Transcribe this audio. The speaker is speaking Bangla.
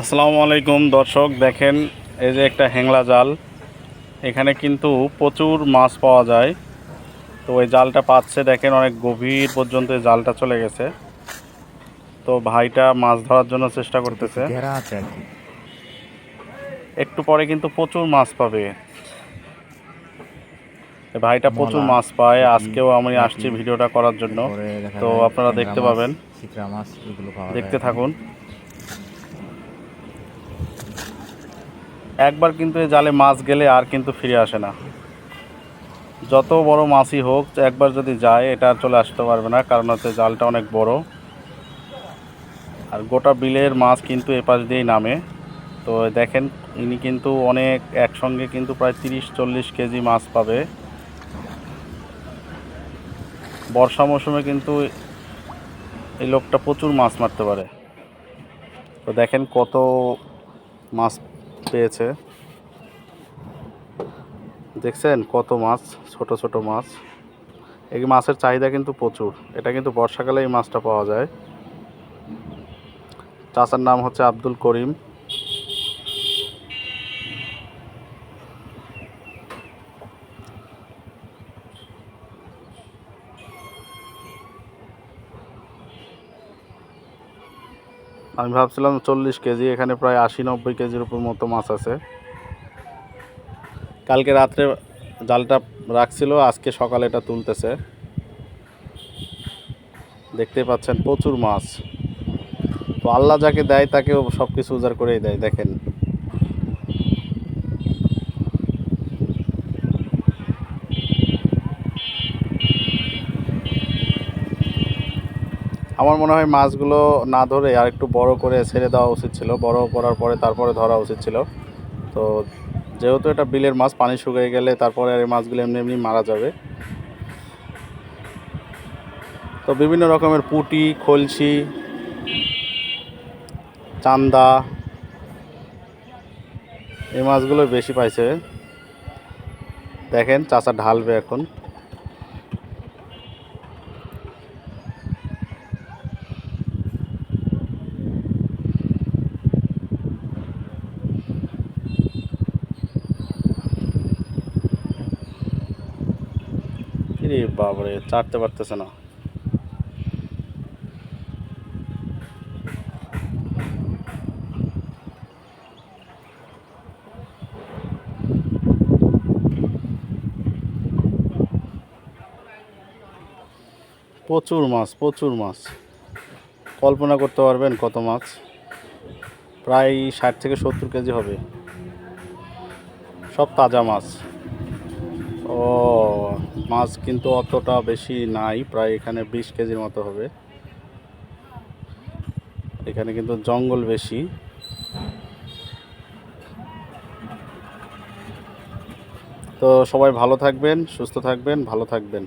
আসসালামু আলাইকুম দর্শক দেখেন এই যে একটা হ্যাংলা জাল। এখানে কিন্তু প্রচুর মাছ পাওয়া যায়। তো ওই জালটা পাচ্ছে দেখেন অনেক গভীর পর্যন্ত জালটা চলে গেছে। তো ভাইটা মাছ ধরার জন্য চেষ্টা করতেছে। একটু পরে কিন্তু প্রচুর মাছ পাবে। ভাইটা প্রচুর মাছ পায়। আজকেও আমি আসছি ভিডিওটা করার জন্য। তো আপনারা দেখতে পাবেন। দেখতে থাকুন। একবার কিন্তু এই জালে মাছ গেলে আর কিন্তু ফিরে আসে না। যত বড় মাছই হোক, একবার যদি যায়, এটা চলে আসতে পারবে না, কারণ হচ্ছে জালটা অনেক বড়। আর গোটা বিলের মাছ কিন্তু এপাশ দিয়েই নামে। তো দেখেন, ইনি কিন্তু অনেক একসঙ্গে কিন্তু প্রায় তিরিশ, চল্লিশ কেজি মাছ পাবে। বর্ষা মৌসুমে কিন্তু এই লোকটা প্রচুর মাছ মারতে পারে। তো দেখেন কত মাছ পেয়েছে। দেখছেন কত মাছ, ছোট ছোট মাছ। এই মাছের চাহিদা কিন্তু প্রচুর। এটা কিন্তু বর্ষাকালে এই মাছটা পাওয়া যায়। চাচার নাম হচ্ছে আব্দুল করিম। আমি ভাবছিলাম চল্লিশ কেজি, এখানে প্রায় আশি নব্বই কেজির উপর মতো মাছ আছে। কালকে রাত্রে জালটা রাখছিল, আজকে সকালে এটা তুলতেছে। দেখতে পাচ্ছেন প্রচুর মাছ। তো আল্লাহ যাকে দেয় তাকেও সব কিছু উজাড় করেই দেয়, দেখেন। আমার মনে হয় মাছগুলো না ধরে আর একটু বড় করে ছেড়ে দেওয়া উচিত ছিল। বড় করার পরে তারপরে ধরা উচিত ছিল। তো যেহেতু এটা বিলের মাছ, পানি শুকিয়ে গেলে তারপরে আর এই মাছগুলো এমনি এমনি মারা যাবে। তো বিভিন্ন রকমের পুঁটি খলসি চান্দা, এই মাছগুলো বেশি পাইছে। দেখেন, চাচা ঢালবে এখন। রে বাবারে চাটতে পারতেছে না। প্রচুর মাছ প্রচুর মাছ। কল্পনা করতে পারবেন কত মাছ। প্রায় ষাট থেকে সত্তর কেজি হবে। সব তাজা মাছ। ও মাছ কিন্তু অতটা বেশি নাই, প্রায় এখানে বিশ কেজির মতো হবে। এখানে কিন্তু জঙ্গল বেশি। তো সবাই ভালো থাকবেন, সুস্থ থাকবেন, ভালো থাকবেন।